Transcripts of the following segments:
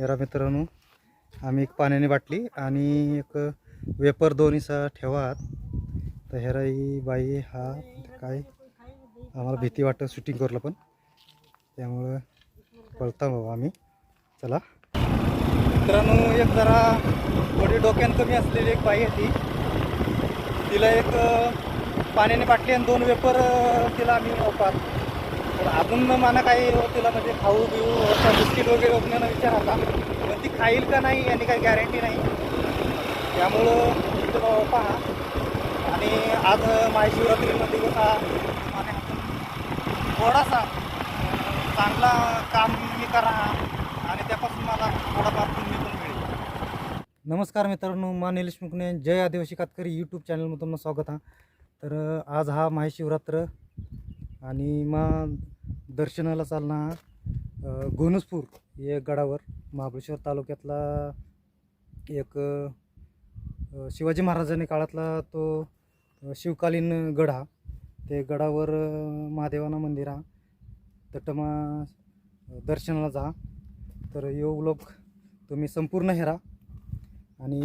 हेरा मित्रांनो आम्ही एक पाण्याने बाटली आणि एक वेपर दोन्हीचा ठेवा तर हेरा ही बाई हा काय? आम्हाला भीती वाटतं शूटिंग करलं पण. त्यामुळं पळता बाबा आम्ही. चला. मित्रांनो एक जरा थोडी डोक्यान कमी असलेली एक बाई आहे ती तिला एक पाण्याने बाटली आणि दोन वेपर तिला आम्ही वापर तर अजून मला काही हो, तिला म्हणजे खाऊ बिऊ बिस्किट वगैरे ओपण्यानं विचार आला पण ती खाईल का नाही याने काही गॅरंटी नाही. त्यामुळं पहा. आणि आज महाशिवरात्रीमध्ये दिवस हा माझ्या हातून थोडासा चांगला काम मी करा. आणि त्यापासून मला थोडाफार पुण्य पण मिळेल. नमस्कार मित्रांनो मा निलेश मुकणे जय आदिवासी कातकरी यूट्यूब चॅनलमधून स्वागत हा. तर आज हा महाशिवरात्र आणि मा दर्शनाला चालणार गोनसपूर या गडावर महाबळेश्वर तालुक्यातला एक शिवाजी महाराजांनी काळातला तो शिवकालीन गड. हा ते गडावर महादेवाना मंदिर हा तटमा दर्शनाला जा. तर योग लोक तुम्ही संपूर्ण हेरा आणि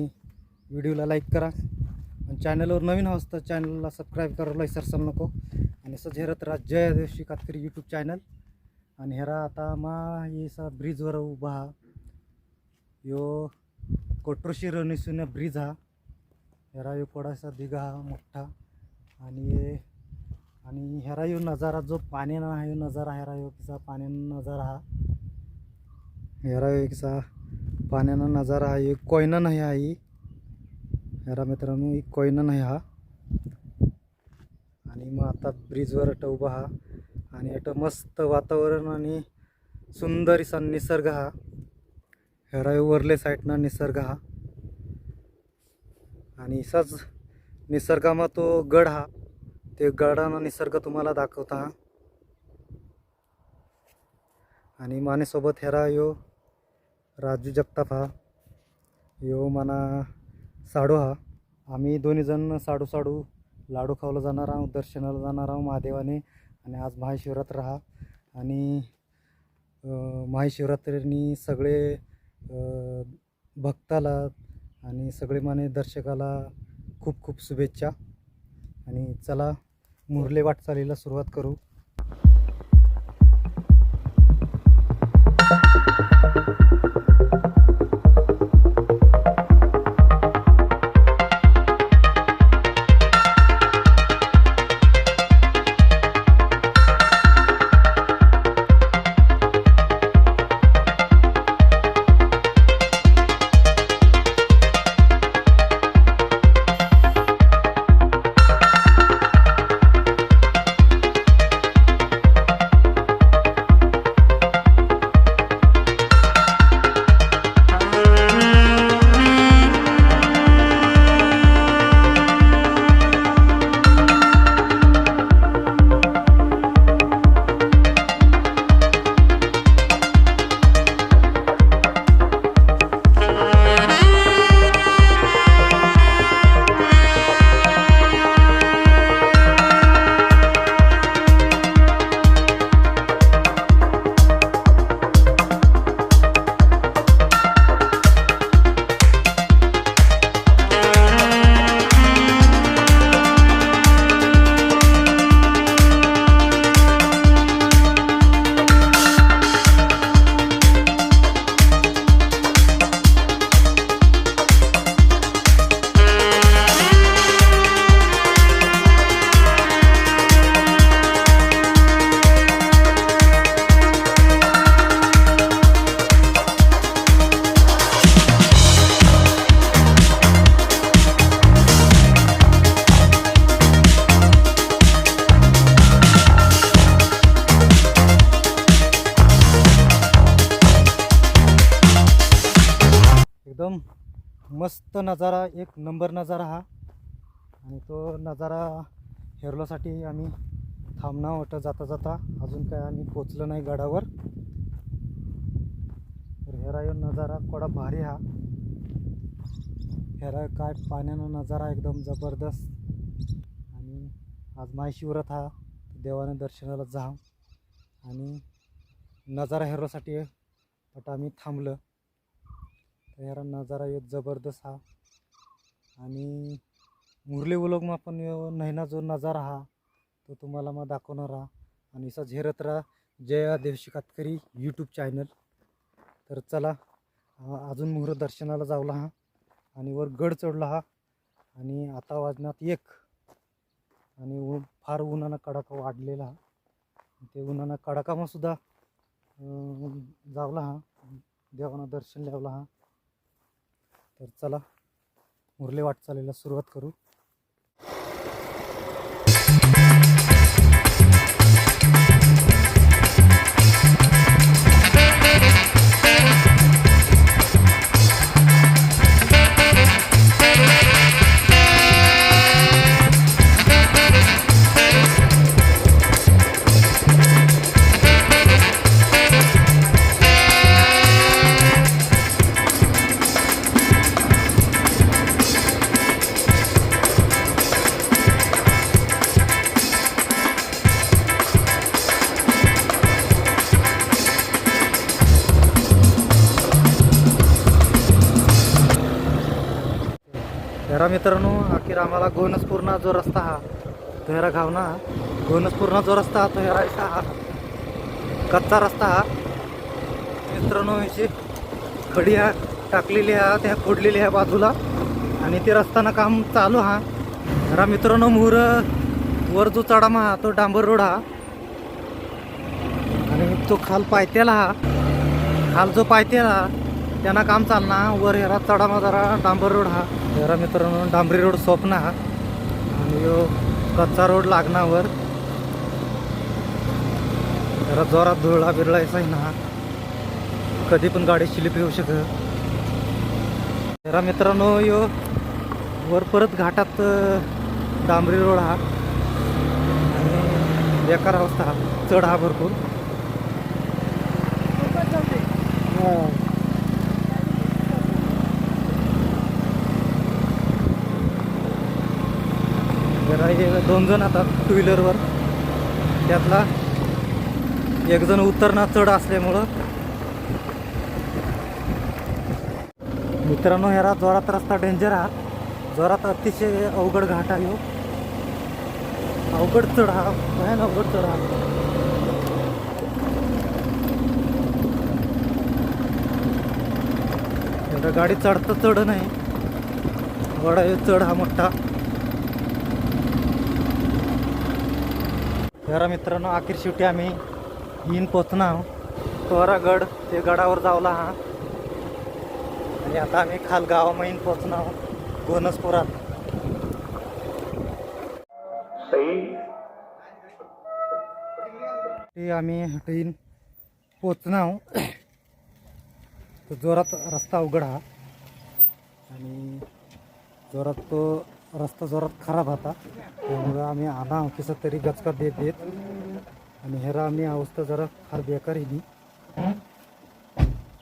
व्हिडिओला लाईक करा. आणि चॅनलवर नवीन आहोत तर चॅनलला सबस्क्राईब करायला विसरसाल नको. आणि असंच हेरत राज जय कातकरी यूट्यूब चॅनल आणि हेरा आता मा येसा ब्रिजवर उभा. हा यो कोट्रोशी रणिसुन्या ब्रिज. हा हेरा यो कोडासा दिघा हा मोठा. आणि आणि हेरा यो नजारा जो पाण्यानं हा यो नजारा हेरा यो किसा पाण्यानं नजारा हा. हेरा यो किसा पाण्यानं नजारा हा एक कोयना नाही आहे. हेरा मित्रांनो एक कोयना नाही हा. आणि मग आता ब्रिजवर अट उभा हा. आणि अट मस्त वातावरण आणि सुंदर असा निसर्ग हा. हेरा वरले साईडनं निसर्ग हा. आणि असाच निसर्गामा तो गड हा. ते गडानं निसर्ग तुम्हाला दाखवता हा. आणि मानेसोबत हेरा यो राजू जगताप हा. यो मना साडू हा. आम्ही दोन्ही जण साडू साडू लाडू खावला जाणार आहोत दर्शनाला जाणार आहोत महादेवाने. आणि आज महाशिवरात्र हा. आणि महाशिवरात्रीनी सगळे भक्ताला आणि सगळे माने दर्शकाला खूप खूप शुभेच्छा. आणि चला मुरले वाटचालीला सुरुवात करू. मस्त नजारा एक नंबर नजारा हा. आणि तो नजारा हेरलोसाठी आम्ही थांबणं वाटत जाता जाता. अजून काय आम्ही पोचलो नाही गडावर. तर हेरा यो नजारा थोडा भारी हा. हेरा काय पाण्यानं नजारा एकदम जबरदस्त. आणि आज महाशिवरात हा. देवाने दर्शनाला जा आणि नजारा हेरण्यासाठी पट आम्ही थांबलं. यारा नजारा येत जबरदस्त हा. आणि मुरली उलोगमा पण यो नैना जो नजारा हा तो तुम्हाला मग दाखवणार हा. आणि असा झेरत राहा जया देवशी कातकरी यूट्यूब चॅनल तर चला अजून मुहूर्त दर्शनाला जावला हा. आणि वर गड चढला हा. आणि आता वाजण्यात एक. आणि ऊन फार उन्हानं कडाका वाढलेला हा. ते उन्हानं कडाकामा सुद्धा जावला हा. देवानं दर्शन लावला हा. तर चला मुरले वाटचालीला सुरुवात करू. आम्हाला गोनसपूर्णा जो रस्ता हा तो ह्यारा घावना गोनसपूर्णा जो रस्ता हा तो हा. कच्चा रस्ता हा. मित्रांनो याची खडी हा टाकलेली हा त्या फोडलेली ह्या बाजूला. आणि ते रस्ताना काम चालू हा. जरा मित्रांनो मोहर वर जो चढामा हा तो डांबर रोड हा. आणि तो खाल पायथ्याला हा. खाल जो पायथ्याला हा. त्यांना काम चालणार. वर ह्याला चढामा जरा डांबर रोड हा. जरा मित्रांनो डांबरी रोड सोपना हा. आणि ह्यो कच्चा रोड लागण्यावर जरा जोरात धुळा बिरळायचा आहे ना. कधी पण गाडी स्लिप येऊ शकत. जरा मित्रांनो यो वर परत घाटात डांबरी रोड हा. आणि बेकार अवस्था हा. चढ हा भरपूर हा. जरा हे दोन जण आता टू व्हीलरवर त्यातला एक जण उतरणार चढ असल्यामुळं. मित्रांनो ह्याला जोरात रस्ता डेंजर हा जोरात अतिशय अवघड घाट आहे हो. अवघड चढ हा भयान अवघड चढ हा. एवढं गाडी चढतं चढ नाही. वडा चढ हा मोठा. जरा मित्रांनो अखेर शेवटी आम्ही येईन पोचणार गड ते गडावर जावला हा. आणि आता आम्ही खाल गावामध्ये येईन पोचणार गोनसपुरात ते आम्ही हटईन पोचणार तो जोरात रस्ता अवघड हा आणि जोरात तो रस्ता जोरात खराब होता. त्यामुळं आम्ही आधा अंकीचा तरी गचका देत देत आणि हेरा आम्ही अवस्था जरा फार बेकार येली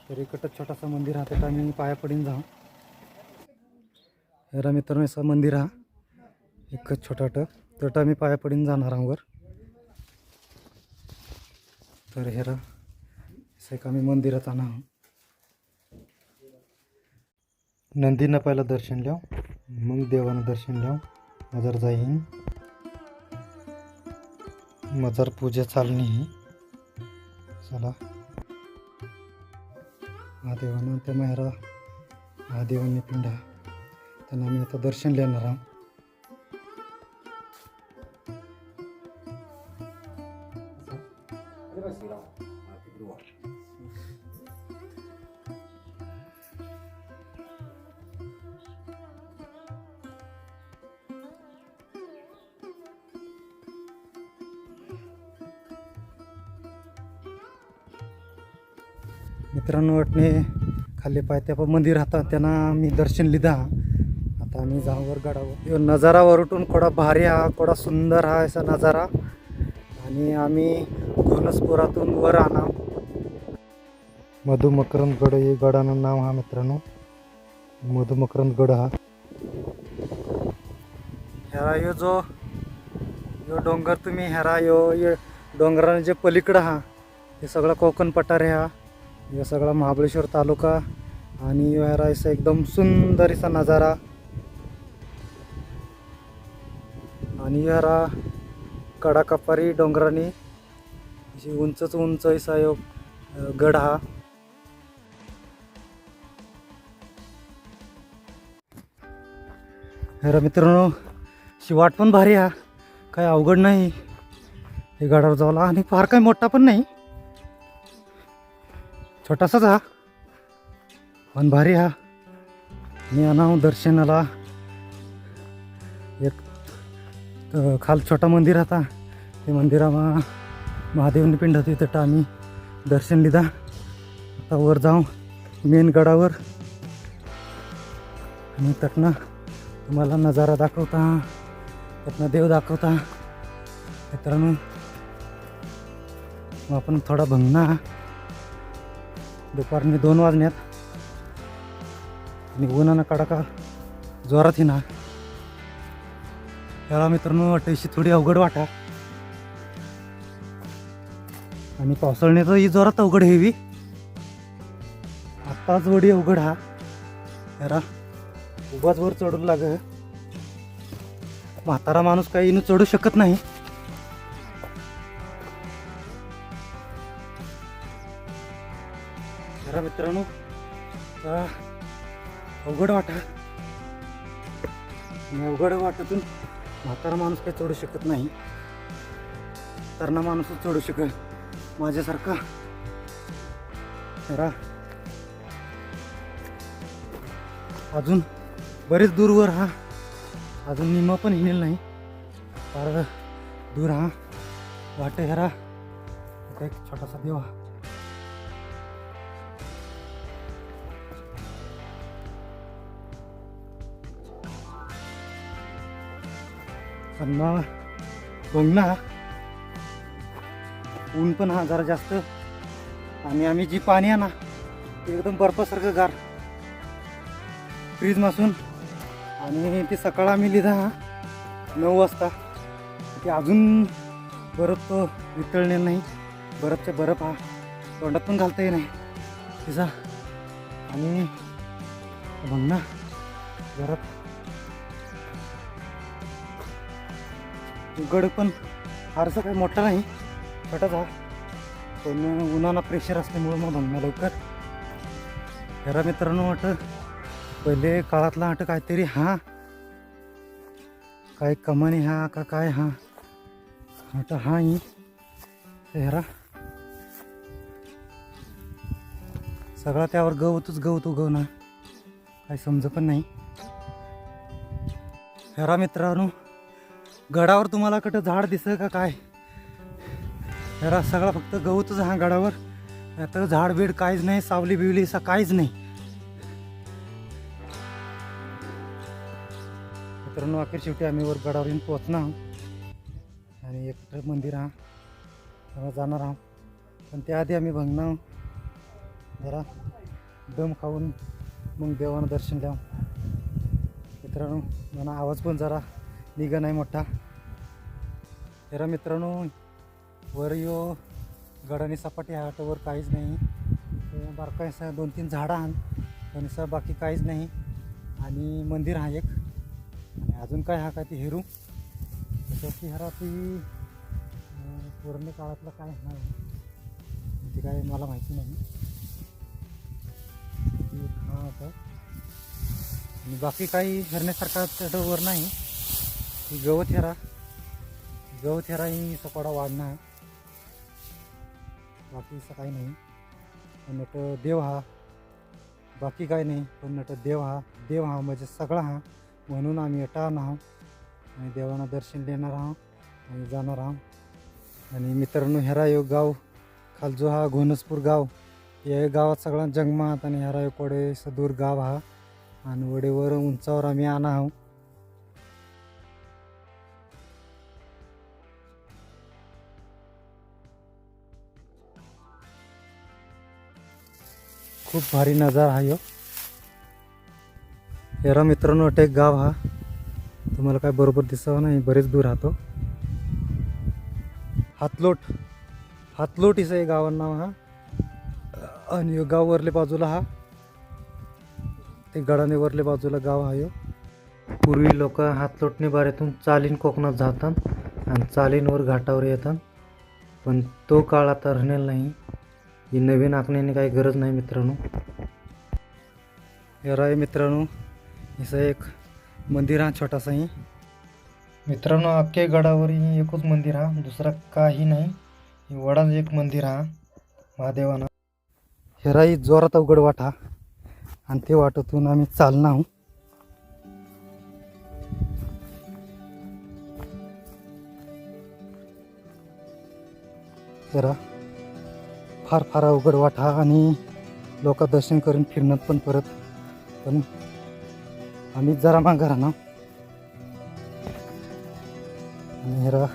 तर इकडं छोटासा मंदिर हा त्यात आम्ही पाया पडून जाऊ. हेरा मित्रांनो असं मंदिर हा एकच छोटाट तट आम्ही पाया पडून जाणार आहोत तर हेरा असं एक आम्ही मंदिरात आणा आहोत. नंदीनं दर्शन ल्याव मग देवानं दर्शन ल्याव मजार जाईन मजार पूजा चालणी चला. महादेवानं त्या मेहरा महादेवांनी पिंडा. त्यांना आम्ही आता दर्शन लेणार आहोत. मित्रांनो वाटणे खाली पायथ्या पण मंदिर राहतात त्यांना मी दर्शन लिधा आता आम्ही जाऊवर गडावर. ह्यो नजारा वरटून कोडा भारी हा कोडा सुंदर हा असा नजारा. आणि आम्ही घोनसपुरातून वर आणा मधुमकरंदगड गड हे गडानं नाव हा मित्रांनो. मधुमकरंदगड गड हा. ह्याला यो जो यो डोंगर तुम्ही ह्यारा यो ह्यो डोंगराने जे पलीकडं हा हे सगळं कोकण पठार आहे हा. या सगळा महाबळेश्वर तालुका आणि ह्या एकदम सुंदर असा नजारा. आणि ह्या कडाकपारी डोंगराने अशी उंचच उंच असा एक गड हा. अरे मित्रांनो शी वाट पण भारी हा. काय अवघड नाही. हे गडावर जावला आणि फार काही मोठा पण नाही. छोटासाच हा. पण भारी हा. मी आणाव दर्शनाला. एक खाल छोटा मंदिर होता ते मंदिरामा महादेवनी पिंड होती तिथं आम्ही दर्शन लिदा. आता वर जाऊ मेन गडावर. आणि तटनं तुम्हाला नजारा दाखवता त्यातनं देव दाखवता. मित्रांनो मग आपण थोडा भंगना. दुपारने दोन वाजण्यात. आणि उन्हानं कडाका जोरात ना त्याला मित्रांनो वाटायची थोडी अवघड वाटा. आणि पावसाळण्याचं ही जोरात अवघड हेवी आत्ताच वडी अवघड हा. यारा उभाच वर चढू लाग. म्हातारा माणूस काही चढू शकत नाही. अवघड वाटा आणि अवघड वाटातून म्हातारा माणूस काही चढू शकत नाही. तरणा माणूसच चढू शकेल. माझ्यासारखा. खरा अजून बरेच दूरवर हा. अजून निमा पण हिनेल नाही. फार दूर हा. वाटे हरा. एक छोटासा देव. अन्ना बघ ना. ऊन पण हा जरा जास्त. आणि आम्ही जी पाणी आहे ना ते एकदम बर्फासारखं गार. फ्रीजपासून आणि ते सकाळ आम्ही लिधा हा नऊ वाजता. ते अजून बर्फ तो नाही. बर्फचे बर्फ हा तोंडात पण घालता येईल नाही. तिचा आणि बघ ना जरा गड पण फारसा काही मोठा नाही छोटाच हा पण उन्हाळा प्रेशर असल्यामुळं मग बघणार लवकर. खरा मित्रांनो वाटत पहिले काळातला वाटत काहीतरी हा. काय कमानी हा का काय हा. आता हा ही. हेरा सगळा त्यावर गवतच गवत उगवणार. काही समज पण नाही. हेरा मित्रांनो गडावर तुम्हाला कुठं झाड दिसतं का काय? जरा सगळं फक्त गवतच हा गडावर. आता झाड बीड काहीच नाही सावली बिवली असं काहीच नाही. मित्रांनो अखेर शेवटी आम्ही वर गडावर येऊन पोहोचणार. आहोत आणि एक मंदिर हा जाणार आहोत. पण त्याआधी आम्ही बघणार. जरा दम खाऊन मग देवानं दर्शन द्यावं मित्रांनो मला आवाज पण जरा निघा नाही मोठा. जरा मित्रांनो वर यो गडाने सपाटी आहे वर काहीच नाही. ते दोन तीन झाडं आण पण सर बाकी काहीच नाही. आणि मंदिर हा एक. आणि अजून काय हा काय ते हेरू? त्याची हरा ती पूर्ण काळातलं काय होणार ते काय मला माहिती नाही. हा होता आणि बाकी काही फिरण्यासारखा त्याच्यावर नाही. गवत हेरा गवत हेरा ही सपाडा वाढणार. बाकी असं काही नाही. पण नट देव हा बाकी काही नाही. पण नट देव हा देव हा म्हणजे सगळा हा. म्हणून आम्ही येणार आहोत. आणि देवांना दर्शन देणार आहोत. आणि जाणार आहोत. आणि मित्रांनो हेरा यो गाव खालजो हा घोनसपूर गाव. या गावात सगळा जंगमात आणि हेरा यो कोडे सदूर गाव हा. आणि वडेवर उंचावर आम्ही आणा आहोत. खूप भारी नजारा हा यो. यारा मित्रांनो अटे एक गाव हा. तुम्हाला काय बरोबर दिसावं नाही बरेच दूर राहतो. हातलोट. हातलोट इस आहे गावाचं नाव हा. आणि यो गाव वरले बाजूला हा. ते गडाने वरले बाजूला गाव हा यो. पूर्वी लोक हातलोटने बाऱ्यातून चालीन कोकणात जातात आणि चालींवर घाटावर येतात. पण तो काळ आता राहणार नाही. ही नवीन आखण्याने काही गरज नाही मित्रांनो. हे राय मित्रांनो असं एक मंदिर हा छोटासाही मित्रांनो अख्ख्या गडावर ही एकच मंदिर हा दुसरा काही नाही. वडाच एक मंदिर हा महादेवाना. हेराई जोरात अवघड वाटा आणि ते वाटातून आम्ही चालणार आहोत. जरा फार फार अवघड वाटा आणि लोक दर्शन करून फिरणं पण परत पण आम्ही जरा मागं राहणार आणि हेरा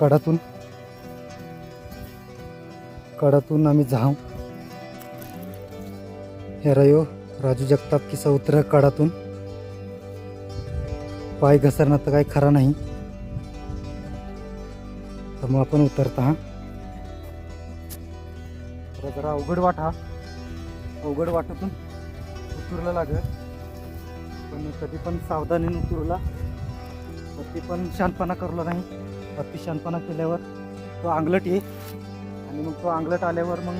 कडातून कडातून आम्ही जाऊ. हेरा यो राजू जगताप किसा उतर कडातून. पाय घसरणं तर काही खरा नाही. तर मग आपण उतरता. हा तर जरा अवघड वाट. हा अवघड वाटातून उतरला लागेल. पण कधी पण सावधानीने उतरला. कधी पण शांतपणा करला नाही. अति शांतपणा केल्यावर तो अंगलट ये. आणि मग तो अंगलट आल्यावर मग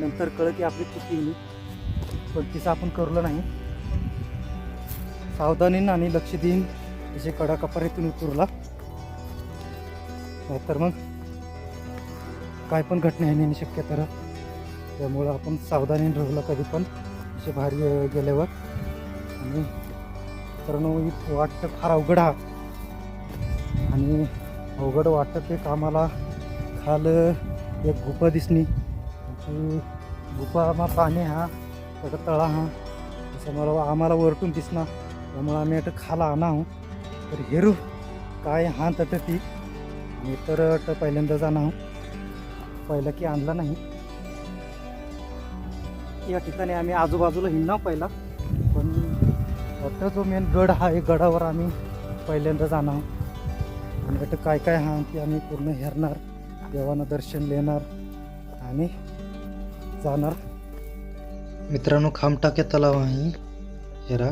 नंतर कळत की आपली चुकी येईल पण तिचं आपण करलो नाही. सावधानीनं आणि लक्ष देईन तिचे कडा कपारीतून उतरला. नाहीतर मग काय पण घटना येण्याची शक्यता तर. त्यामुळं आपण सावधानी राहिलं कधी पण असे बाहेर गेल्यावर. आणि तर वाटतं फार अवघड हा आणि अवघड वाटतं ते कामाला खाल एक गुफा दिसणी ती गुफा मा पाणी हा त्याचा तळा हा असं मला आम्हाला वरतून दिसणार त्यामुळं आम्ही आता खाला आणा तर हेरू काय हा तट ती मी तर पहिल्यांदाच पहिल्यांदा जाणार पहिला की आणला नाही. या ठिकाणी आम्ही आजूबाजूला हिंडणार पहिला. पण आता जो मेन गड हा आहे गडावर आम्ही पहिल्यांदा जाणार. आणि आता काय काय हा ते आम्ही पूर्ण हेरणार देवानं दर्शन लेणार आणि जाणार. मित्रांनो खामटाके तलाव आहे हेरा.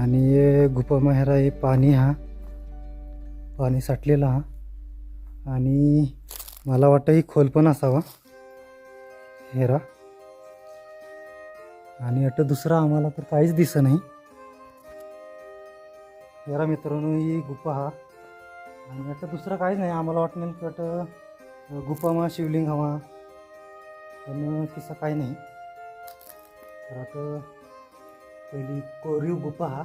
आणि हे गुफा हे पाणी हा. पाणी साठलेला हा. आणि मला वाटतं ही खोल पण असावा. हेरा. आणि अट दुसरा आम्हाला तर काहीच दिसत नाही. हेरा मित्रांनो ही गुफा हा. आणि आता दुसरं काहीच नाही. आम्हाला वाटणार की अट गुफामा शिवलिंग हवा. पण तसं काही नाही. तर आता पहिली कोरीव गुफा हा.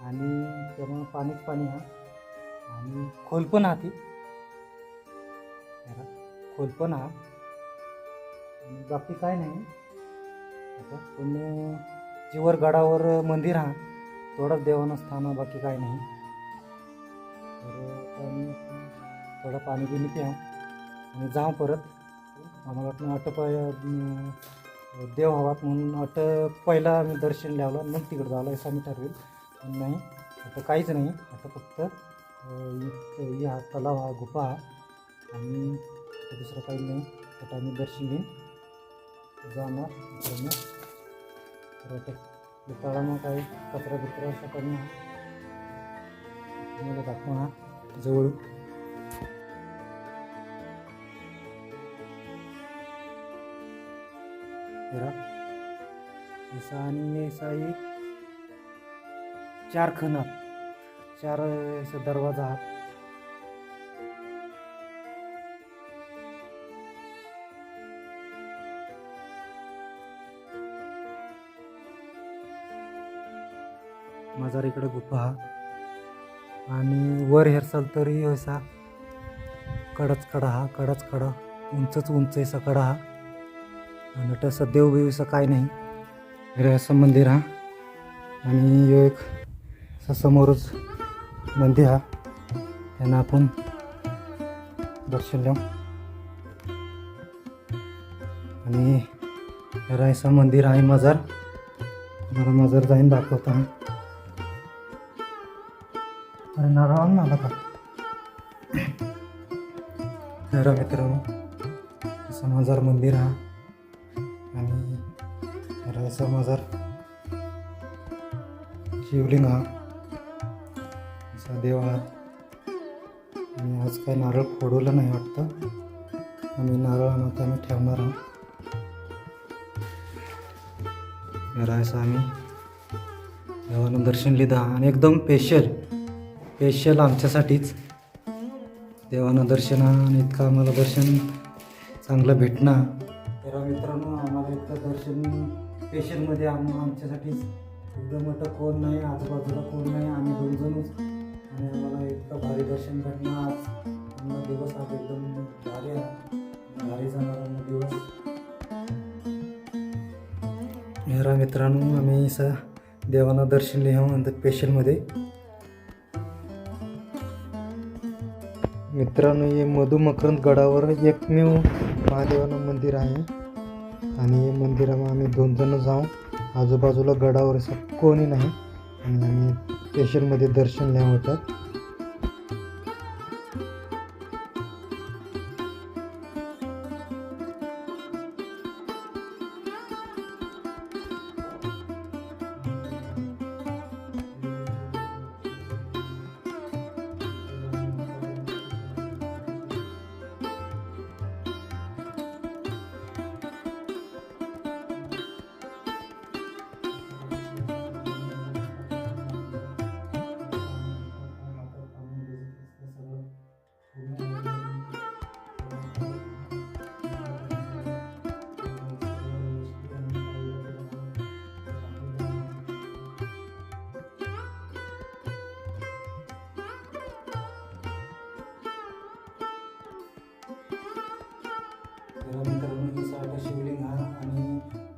आणि त्यामुळं पाणीच पाणी हा. आणि खोल पण हा ती. खोल पण हा. बाकी काय नाही. आता पण चिवरगडावर गडावर मंदिर हा. थोडंच देवानं स्थान बाकी काय नाही. तर थोडं पाणी बिणी प्या आणि जाऊ परत. आम्हाला वाटलं अट पाय देव हवात म्हणून अट पहिला आम्ही दर्शन लावलं मग तिकडं झालं असं आम्ही ठरवेल. पण नाही आता काहीच नाही. आता फक्त हा या तलाव हा गुफा हा. आणि दुसरं काही नाही. आता आम्ही दर्शन घेईन जाणार इकडनं. तर आता या तळानं काही कचरा बिचरा असं करणं तुम्हाला दाखवणार जवळ हेरा आणि ऐसा चार खणात चार ऐसा दरवाजा हजार इकडे गुफा हा आणि वर हेरसाल तरी असा कडच कडा हा कडच कडा. उंचच उंच असा कडा हा. आणि तसं देवबिव काय नाही. हे असं मंदिर हा. आणि एक असं समोरच मंदिर हा. त्यांना आपण दर्शन लावू आणि रायसा मंदिर आहे मजार. मला मजार जाईन दाखवता. अरे नारळ आला का तर मित्रांनो समाजार मंदिर हा आणि समाजार शिवलिंग हा असा देव हा आणि आज काय नारळ फोडवलं नाही वाटतं आम्ही नारळ आणत आम्ही ठेवणार आहोत रायचं आम्ही देवानं दर्शन लिहिलं आणि एकदम स्पेशल स्पेशल आमच्यासाठीच. देवानं दर्शनानं आणि इतकं आम्हाला दर्शन चांगलं भेटणार तर मित्रांनो आम्हाला इतकं दर्शन स्पेशलमध्ये आम आमच्यासाठीच. एकदम मोठं कोण नाही आजूबाजूला कोण नाही आम्ही दोन जणच. आणि आम्हाला इतकं भारी दर्शन भेटणं आज. आम्हाला दिवस आज एकदम भारी आहे. भारी जाणार दिवस. हेरा मित्रांनो आम्ही स देवांना दर्शन लिहावं स्पेशलमध्ये मित्रांनो हे मधुमकरंद गडावर एकमेव महादेवानं मंदिर आहे. आणि हे मंदिरामध्ये आम्ही दोन जण जाऊ आजूबाजूला गडावर असं कोणी नाही. आणि आम्ही स्टेशनमध्ये दर्शन नाही होतात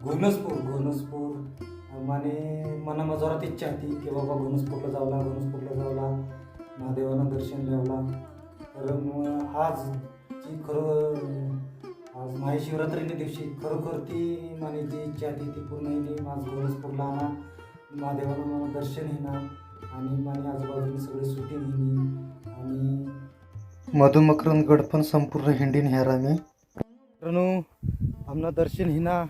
घोनसपूर घोनसपूर. माने मना मजोरात इच्छा होती की बाबा घोनसपूरला जावला घोनसपूरला जावला. महादेवानं दर्शन घ्यावला तर मग आज ती खरं आज महाशिवरात्रीच्या दिवशी खरोखर ती माने जी इच्छा होती ती पूर्ण येणे माझ घोनसपूरला आणा. महादेवानं मला दर्शन येणार आणि माने आजूबाजूने सगळे शूटिंग येणे आणि मधुमकरंद गड पण संपूर्ण हिंडीन ह्यार आम्ही मित्रांनो आमना दर्शन हिना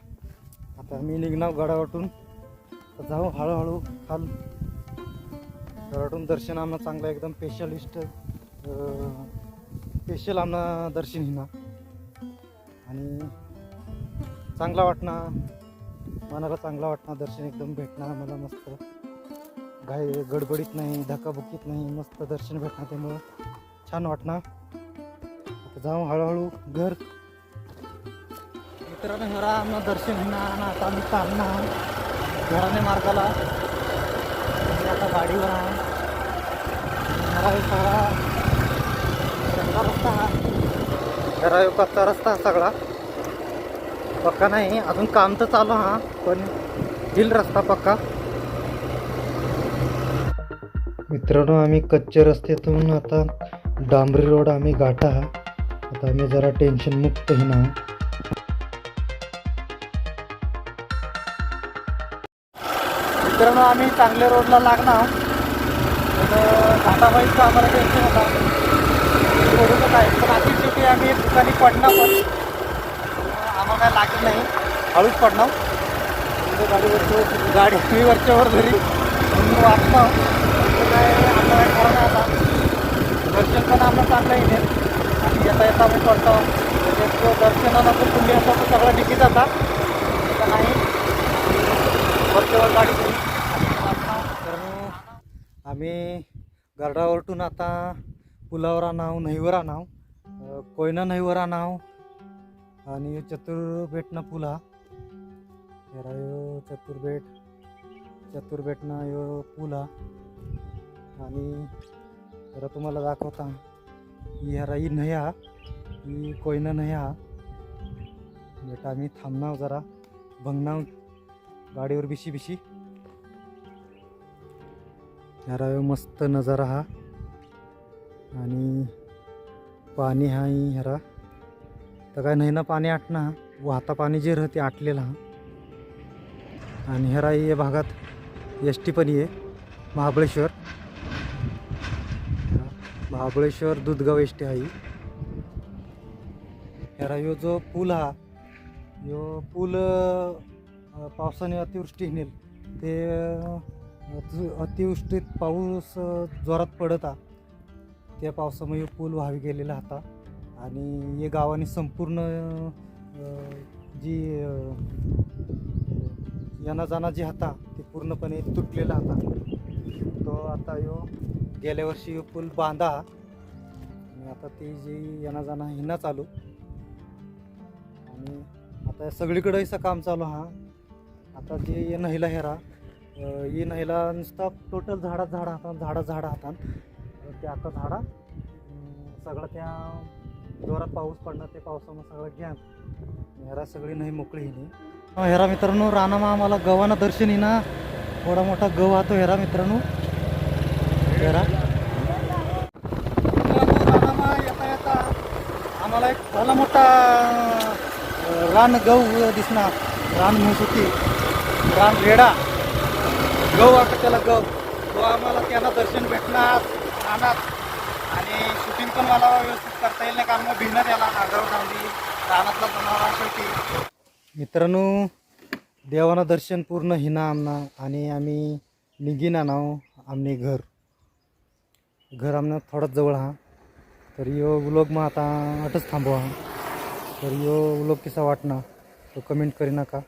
आता मी निघणार गडावाटून जाऊ हळूहळू खाल. गडावाटून दर्शन आम्हाला चांगलं एकदम स्पेशलिस्ट स्पेशल आम्हाला दर्शन हिना आणि चांगला वाटणार. मनाला चांगला वाटणार दर्शन एकदम भेटणार आम्हाला मस्त. घाई गडबडीत नाही धकाबुकीत नाही मस्त दर्शन भेटणार त्यामुळं. छान वाटणार. जाऊ हळूहळू घर मित्रांनो घरा आम्हाला दर्शन घेणार आणि आता आम्ही चालणार घराने मार्गाला. आता गाडीवर आहे. घरा सगळा. चांगला रस्ता हा. घरा हे कच्चा रस्ता हा सगळा. पक्का नाही अजून काम तर चालू हा. पण हिल रस्ता पक्का. मित्रांनो आम्ही कच्च्या रस्त्यातून आता डांबरी रोड आम्ही गाठा आता आम्ही जरा टेन्शन मुक्त ही ना मित्रांनो आम्ही चांगल्या रोडला लागणार तर घाटाबाईचं आम्हाला टेन्शन होता. सोडूनच आहे पण अशी शेवटी आम्ही दुकानी पडणार पण. आम्हाला काय लागत नाही. हळूच पडणार. म्हणजे गाडी मी वरच्यावर घरी वाचणार काय आता काय खरं नाही आता? दर्शन पण आम्हाला चांगलं येईल. आणि येता येता आम्ही पडतो म्हणजे दर्शनाला दर्शनानंतर तुम्ही असं तर सगळं निघी जाता. नाही. वरच्यावर गाडी आम्ही गरडावरतून आता पुलावर आणाव नहीवर आणाव. कोयना नहीवर आणाव आणि चतुर्बेटना पुला. हेरा यो चतुर्बेट चतुर्बेटना यो पुला. आणि जरा तुम्हाला दाखवता ही हेरा ही न्हय ही कोयना न्हय. बेटा आम्ही थांबणार जरा बघणार गाडीवर बिशी बिशी ह्यारा मस्त नजारा हा. आणि पाणी हा ह्यारा तर काय नाही ना पाणी आटणं वाहता पाणी जे राहते आटलेलं हा. आणि ह्यारा या भागात एस टी पण आहे. महाबळेश्वर. महाबळेश्वर दूधगाव एस टी आहे ह्यारा यो जो पूल हा यो पूल पावसाने अतिवृष्टी नेल. ते अतिवृष्टीत पाऊस जोरात पडत त्या पावसामुळे पूल व्हावी गेलेला होता आणि या गावाने संपूर्ण जी अ, येणं जाणं जे होता ते पूर्णपणे तुटलेला होता. तो आता यो गेल्या वर्षी ह्यो पूल बांधा आणि आता ती जी येणं जाणं हिना चालू. आणि आता सगळीकडे असं काम चालू हा आता जे ये नहिला हेरा येईन ये नुसता टोटल झाडा झाडा हातात झाडा झाडा हातात ते आता झाडा सगळं त्या जोरात पाऊस पडणं ते पावसामुळे सगळं घ्यान हेरा सगळी नाही मोकळी हिने. हेरा मित्रांनो रानामा आम्हाला गव्हाना दर्शन येईना. थोडा मोठा गव हातो हेरा मित्रांनो हेरा मित्रांनो, रानामा येता येता आम्हाला एक भला मोठा रान गहू दिसणार. रान म्हैस होती. रान रेडा. गहू आता त्याला गव तो आम्हाला त्यांना दर्शन भेटणार रानात आणि शूटिंग पण मला व्यवस्थित करता येईल नाही कारण मग भिन्न त्याला नागाव डांबी रानातला जनावर शेवटी. मित्रांनो देवानं दर्शन पूर्ण हिना आमना आणि आम्ही निघीना नाव हो, आमने घर. घर आमना थोडंच जवळ हा. तर यो व्लॉग मग आता आठच थांबवा तर यो व्लॉग कसा वाटणार तो कमेंट करी नका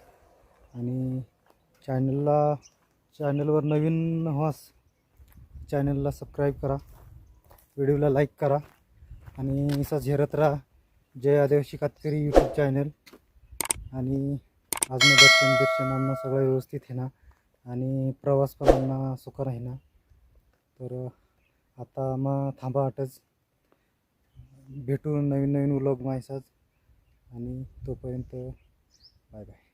आणि चॅनलला चॅनलवर नवीन व्हास चॅनलला सबस्क्राईब करा व्हिडिओला लाईक करा आणि असा झेरत राहा. जय आदिवासी कातकरी यूट्यूब चॅनल. आणि आज दर्शन दर्शन सगळं व्यवस्थित आहे ना. आणि प्रवास पण आम्हाला आहे ना. तर आता मग थांबा आटच. भेटू नवीन नवीन व्लॉग मायसाच आणि तोपर्यंत बाय बाय.